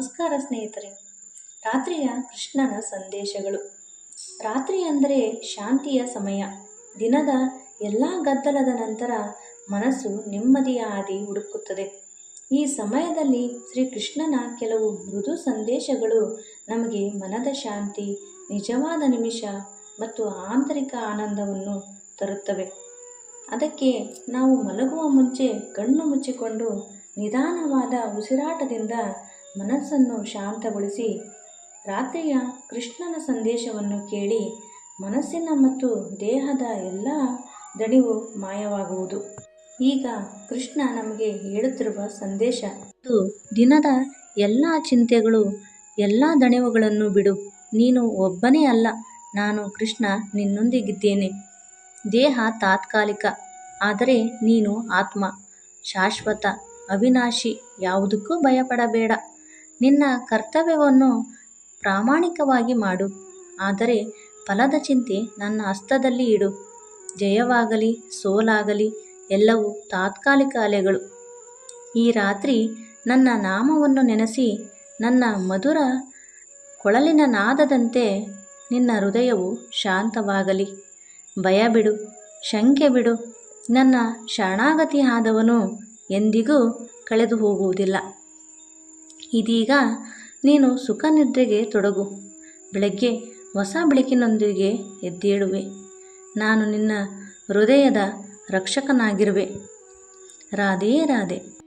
ನಮಸ್ಕಾರ ಸ್ನೇಹಿತರೆ. ರಾತ್ರಿಯ ಕೃಷ್ಣನ ಸಂದೇಶಗಳು. ರಾತ್ರಿ ಅಂದರೆ ಶಾಂತಿಯ ಸಮಯ. ದಿನದ ಎಲ್ಲ ಗದ್ದಲದ ನಂತರ ಮನಸ್ಸು ನೆಮ್ಮದಿಯ ಹಾದಿ ಹುಡುಕುತ್ತದೆ. ಈ ಸಮಯದಲ್ಲಿ ಶ್ರೀಕೃಷ್ಣನ ಕೆಲವು ಮೃದು ಸಂದೇಶಗಳು ನಮಗೆ ಮನದ ಶಾಂತಿ, ನಿಜವಾದ ನಿಮಿಷ ಮತ್ತು ಆಂತರಿಕ ಆನಂದವನ್ನು ತರುತ್ತವೆ. ಅದಕ್ಕೆ ನಾವು ಮಲಗುವ ಮುಂಚೆ ಕಣ್ಣು ಮುಚ್ಚಿಕೊಂಡು ನಿಧಾನವಾದ ಉಸಿರಾಟದಿಂದ ಮನಸ್ಸನ್ನು ಶಾಂತಗೊಳಿಸಿ, ರಾತ್ರಿಯ ಕೃಷ್ಣನ ಸಂದೇಶವನ್ನು ಕೇಳಿ ಮನಸ್ಸಿನ ಮತ್ತು ದೇಹದ ಎಲ್ಲ ದಣಿವು ಮಾಯವಾಗುವುದು. ಈಗ ಕೃಷ್ಣ ನಮಗೆ ಹೇಳುತ್ತಿರುವ ಸಂದೇಶ, ಇದು ದಿನದ ಎಲ್ಲ ಚಿಂತೆಗಳು, ಎಲ್ಲ ದಣಿವುಗಳನ್ನು ಬಿಡು. ನೀನು ಒಬ್ಬನೇ ಅಲ್ಲ. ನಾನು ಕೃಷ್ಣ, ನಿನ್ನೊಂದಿಗಿದ್ದೇನೆ. ದೇಹ ತಾತ್ಕಾಲಿಕ, ಆದರೆ ನೀನು ಆತ್ಮ. ಶಾಶ್ವತ, ಅವಿನಾಶಿ, ಯಾವುದಕ್ಕೂ ಭಯಪಡಬೇಡ. ನಿನ್ನ ಕರ್ತವ್ಯವನ್ನು ಪ್ರಾಮಾಣಿಕವಾಗಿ ಮಾಡು. ಆದರೆ ಫಲದ ಚಿಂತೆ ನನ್ನ ಹಸ್ತದಲ್ಲಿ ಇಡು. ಜಯವಾಗಲಿ, ಸೋಲಾಗಲಿ, ಎಲ್ಲವೂ ತಾತ್ಕಾಲಿಕ ಅಲೆಗಳು. ಈ ರಾತ್ರಿ ನನ್ನ ನಾಮವನ್ನು ನೆನೆಸಿ ನನ್ನ ಮಧುರ ಕೊಳಲಿನ ನಾದದಂತೆ ನಿನ್ನ ಹೃದಯವು ಶಾಂತವಾಗಲಿ. ಭಯ ಬಿಡು ಶಂಕೆ ಬಿಡು. ನನ್ನ ಶರಣಾಗತಿ ಆದವನು ಎಂದಿಗೂ ಕಳೆದು ಹೋಗುವುದಿಲ್ಲ ಇದೀಗ ನೀನು ಸುಖ ನಿದ್ರೆಗೆ ತೊಡಗು. ಬೆಳಗ್ಗೆ ಹೊಸ ಬೆಳಕಿನೊಂದಿಗೆ ಎದ್ದೇಳುವೆ. ನಾನು ನಿನ್ನ ಹೃದಯದ ರಕ್ಷಕನಾಗಿರುವೆ. ರಾಧೇ ರಾಧೆ.